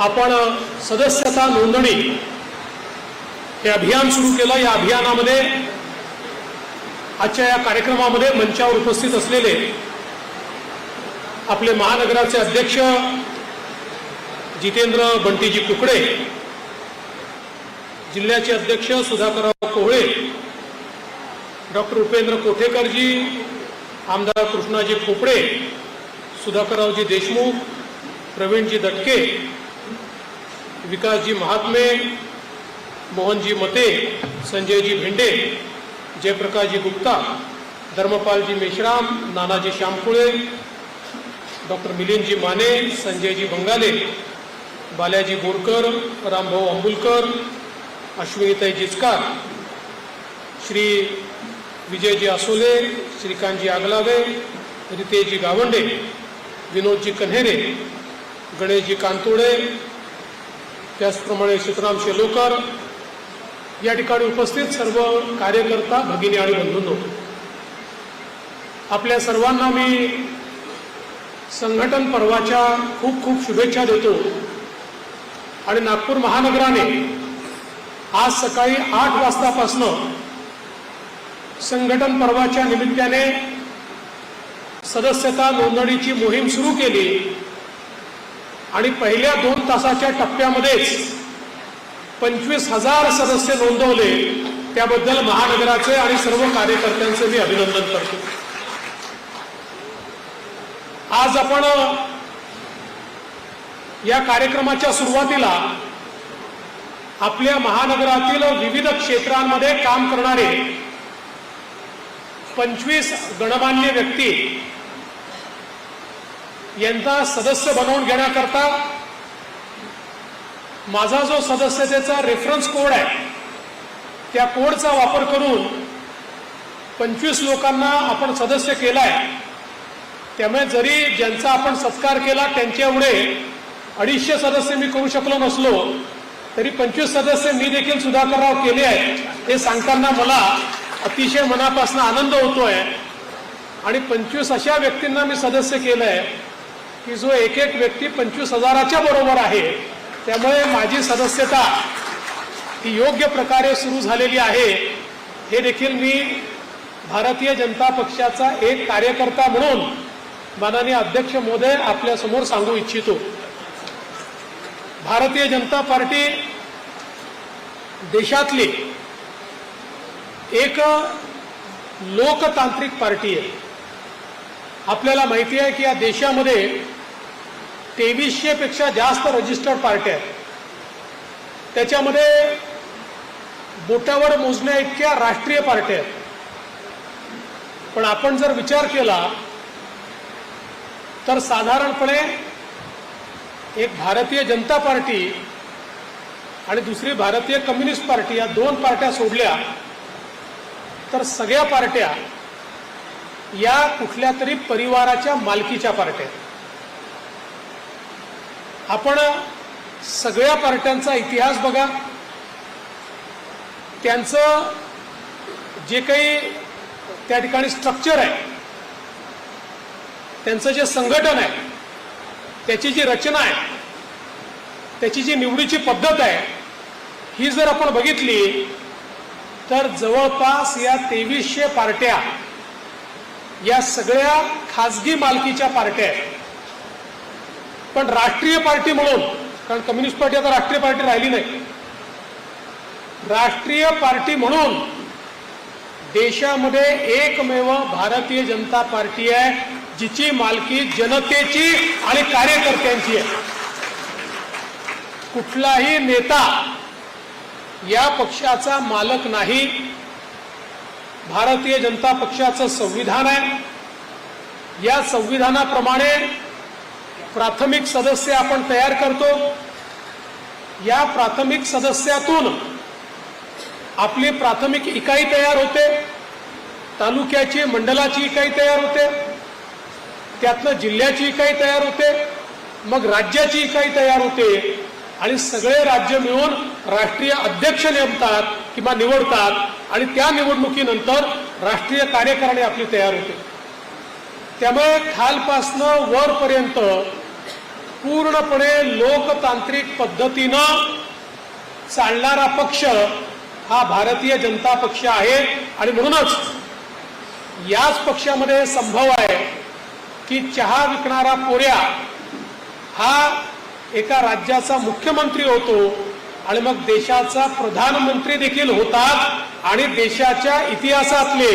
आपण सदस्यता नोंदणी हे अभियान सुरू केलं. या अभियानामध्ये आजच्या या कार्यक्रमामध्ये मंचावर उपस्थित असलेले आपले महानगराचे अध्यक्ष जितेंद्र बंटीजी कुकडे जिल्ह्याचे अध्यक्ष सुधाकरराव कोहळे डॉक्टर उपेंद्र कोठेकरजी आमदार कृष्णाजी खोपडे सुधाकररावजी देशमुख प्रवीणजी दटके विकासजी महात्मे मोहनजी मते संजयजी भेंडे जयप्रकाशजी गुप्ता धर्मपालजी मेश्राम नानाजी श्यामकुळे डॉक्टर मिलिंदजी माने संजयजी बंगाले बाल्याजी बोरकर रामभाऊ अंबुलकर अश्विनीताई जिचकार श्री विजयजी आसोले श्रीकांतजी आगलावे रितेशजी गावंडे विनोदजी कन्हेरे गणेशजी कांतोडे त्याचप्रमाणे सीताराम शेलोकर या ठिकाणी उपस्थित सर्व कार्यकर्ता भगिनी आणि बंधूंनो. आपल्या सर्वांना मी संघटन पर्वाच्या खूप खूप शुभेच्छा देतो. आणि नागपूर महानगराने आज सकाळी आठ वाजतापासनं संघटन पर्वाच्या निमित्ताने सदस्यता नोंदणीची मोहीम सुरू केली. आणि पहिल्या दोन तासाच्या टप्प्यामध्येच पंचवीस हजार सदस्य नोंदवले. त्याबद्दल महानगराचे आणि सर्व कार्यकर्त्यांचे मी अभिनंदन करतो. आज आपण या कार्यक्रमाच्या सुरुवातीला आपल्या महानगरातील विविध क्षेत्रांमध्ये काम करणारे पंचवीस गणमान्य व्यक्ती यांचा सदस्य बनवून घेण्याकरता माझा जो सदस्यतेचा रेफरन्स कोड आहे त्या कोडचा वापर करून पंचवीस लोकांना आपण सदस्य केलाय. त्यामुळे जरी ज्यांचा आपण सत्कार केला त्यांच्या एवढे अडीचशे सदस्य मी करू शकलो नसलो तरी पंचवीस सदस्य मी देखील सुधाकरराव केले आहेत. हे सांगताना मला अतिशय मनापासून आनंद होतोय. आणि पंचवीस अशा व्यक्तींना मी सदस्य केलंय की जो एक एक व्यक्ती पंचवीस हजाराच्या बरोबर आहे त्यामुळे माझी सदस्यता ही योग्य प्रकारे सुरू झालेली आहे. हे देखील मी भारतीय जनता पक्षाचा एक कार्यकर्ता म्हणून माननीय अध्यक्ष मोदय आपल्यासमोर सांगू इच्छितो. भारतीय जनता पार्टी देशातली एक लोकतांत्रिक पार्टी आहे. आपल्याला माहिती आहे की या देशामध्ये तेवीसशे पेक्षा जास्त रजिस्टर्ड पार्ट्या आहेत. त्याच्यामध्ये बोटावर मोजण्या इतक्या राष्ट्रीय पार्ट्या आहेत. पण आपण जर विचार केला तर साधारणपणे एक भारतीय जनता पार्टी आणि दुसरी भारतीय कम्युनिस्ट पार्टी या दोन पार्ट्या सोडल्या तर सगळ्या पार्ट्या या कुठल्या तरी परिवाराच्या मालकीच्या पार्ट्या आपण सगळ्या पार्ट्यांचा इतिहास बघा. त्यांचं जे काही त्या ठिकाणी स्ट्रक्चर आहे त्यांचं जे संघटन आहे त्याची जी रचना आहे त्याची जी निवडीची पद्धत आहे ही जर आपण बघितली तर जवळपास या तेवीसशे पार्ट्या या सगळ्या खाजगी मालकीच्या पार्ट्या आहेत. पण राष्ट्रीय पार्टी म्हणून कारण कम्युनिस्ट पार्टी आता राष्ट्रीय पार्टी राहिली नाही. राष्ट्रीय पार्टी म्हणून देशामध्ये एकमेव भारतीय जनता पार्टी आहे जिची मालकी जनतेची आणि कार्यकर्त्यांची आहे. कुठलाही नेता या पक्षाचा मालक नाही भारतीय जनता पक्षाचं संविधान आहे. या संविधानाप्रमाणे प्राथमिक सदस्य आपण तयार करतो. या प्राथमिक सदस्यातून आपली प्राथमिक इकाई तयार होते. तालुक्याची मंडलाची इकाई तयार होते. त्यातनं जिल्ह्याची इकाई तयार होते. मग राज्याची इकाई तयार होते. आणि सगळे राज्य मिळून राष्ट्रीय अध्यक्ष नेमतात किंवा निवडतात. आणि त्या निवडणुकीनंतर राष्ट्रीय कार्यकारणी आपली तयार होते. त्यामुळे खालपासनं वरपर्यंत पूर्णपणे लोकतांत्रिक पद्धतीनं चालणारा पक्ष हा भारतीय जनता पक्ष आहे आणि म्हणूनच याच पक्षामध्ये संभव आहे की चहा विकणारा पोऱ्या हा एका राज्याचा मुख्यमंत्री होतो आणि मग देशाचा प्रधानमंत्री देखील होतात आणि देशाच्या इतिहासातले